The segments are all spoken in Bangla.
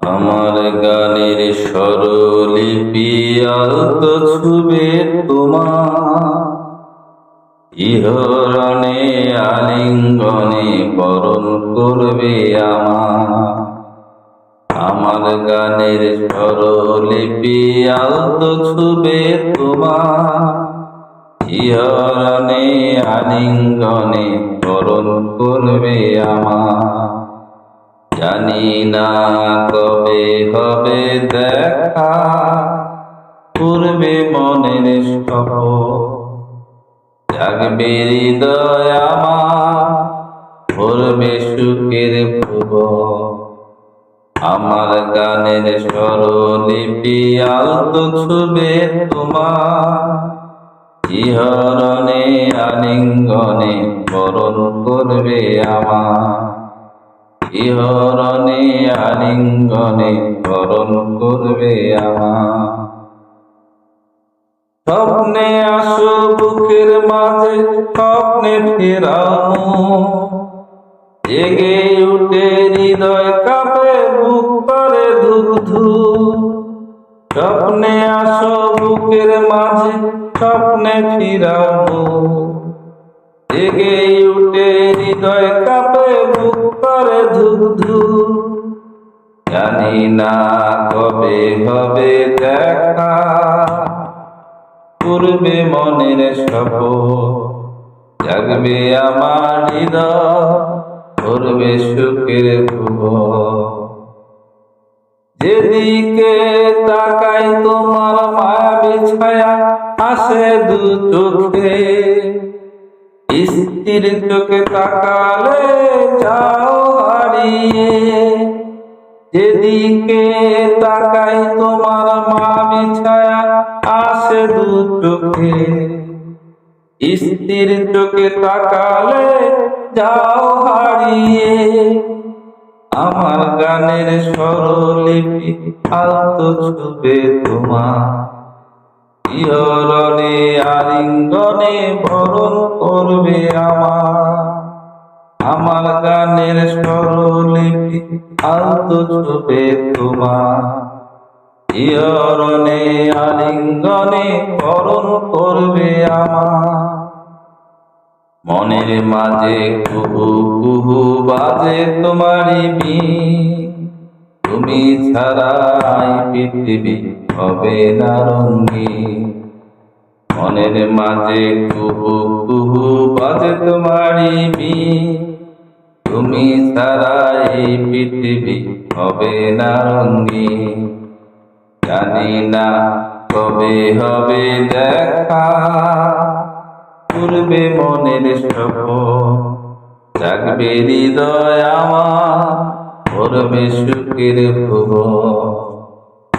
আমার গানের স্বরলিপি আলত ছুবে তোমার। ইহরণে আলিঙ্গনে বরণ করবে আমার। আমার গানের স্বরলিপি আলত ছুবে তোমার। ইহরণে আলিঙ্গনে বরণ করবে আমার। জানি না কবে হবে দেখা। পূর্বে মনের সপ জাগবে হৃদয় আমার ভরবে সুখের ভুব আমার গানের স্বরলিপি আলতো ছুবে তোমার। ইহরণে আলিঙ্গনে বরণ করবে আমার। ইহরণে আলিঙ্গনে বরণ করবে আমার। স্বপ্নে আসো বুকের মাঝে, স্বপ্নে ফেরাও। জেগে উঠে হৃদয় কাঁপে, বুক করে ধুক স্বপ্নে আসো বুকের মাঝে, স্বপ্নে ফিরাও। জেগে উঠে হৃদয় কাঁপে জানি না কবে হবে দেখা। পূর্বে মনের সপ জাগবে আমার হৃদয় সুখের ভুব যেদিকে তাকাই তোমার মায়াবী ছায়া আসে দু চোখে। স্থির চোখে তাকালে যাও হারিয়ে যেদিকে তাকাই তোমার মায়াবী ছায়া আসে দু চোখে। স্থির চোখে তাকালে যাও হারিয়ে। আমার গানের স্বরলিপি আলতো ছুবে তোমার। ইহরণে আলিঙ্গনে বরণ করবে আমার। আমার গানের স্বরলিপি আলতো ছুবে তোমার ইহরণে আলিঙ্গনে করণ করবে আমার। মনের মাঝে কুহু কুহু বাজে তোমারি বি তুমি ছাড়াই পৃথিবী হবে না মনের মাঝে কুহু কুহু বাজে তোমারি বি তুমি ছাড়াই পৃথিবী হবে না রঙ্গি জানি না কবে হবে দেখা। পূর্বে মনের সপ জাগবে হৃদয় আমার করবে সুখের ভুব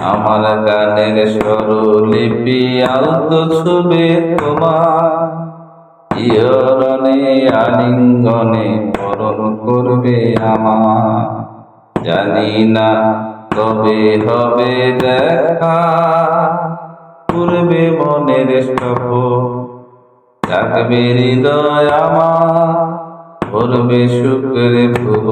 আমার গানের স্বরলিপি আলতো ছুবে তোমার। ইয়রণে আলিঙ্গনে করবে আমার। জানি না তবে হবে দেখা। পূর্বে মনের জাগবে হৃদয় আমার। ভরবে শুক্রে ভুব